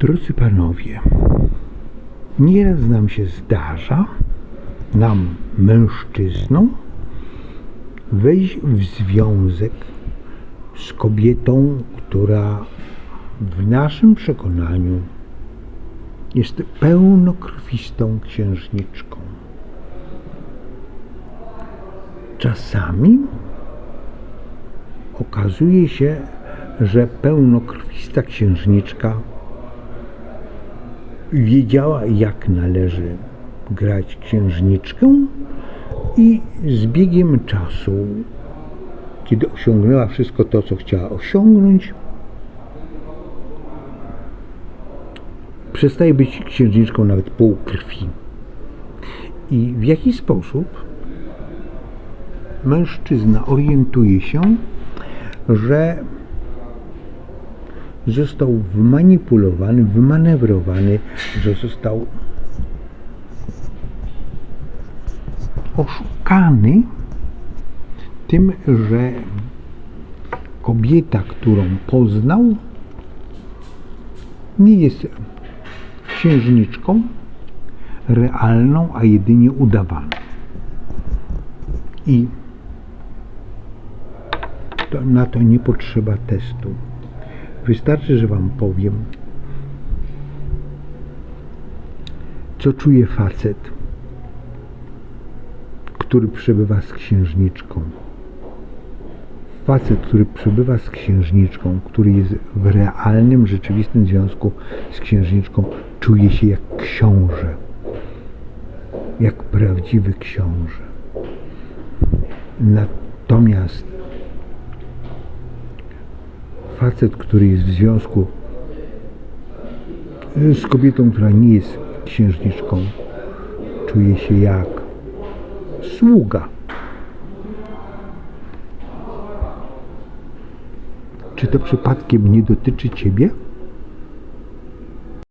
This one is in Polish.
Drodzy panowie, nieraz nam się zdarza, nam mężczyznom, wejść w związek z kobietą, która w naszym przekonaniu jest pełnokrwistą księżniczką. Czasami okazuje się, że pełnokrwista księżniczka wiedziała, jak należy grać księżniczkę i z biegiem czasu, kiedy osiągnęła wszystko to, co chciała osiągnąć, przestaje być księżniczką nawet pół krwi. I w jaki sposób mężczyzna orientuje się, że został wmanipulowany, wymanewrowany, że został oszukany tym, że kobieta, którą poznał, nie jest księżniczką realną, a jedynie udawaną. I to, na to nie potrzeba testu. Wystarczy, że Wam powiem, co czuje facet, który przebywa z księżniczką. Facet, który przebywa z księżniczką, który jest w realnym, rzeczywistym związku z księżniczką, czuje się jak książę. Jak prawdziwy książę. Natomiast facet, który jest w związku z kobietą, która nie jest księżniczką, czuje się jak sługa. Czy to przypadkiem nie dotyczy Ciebie?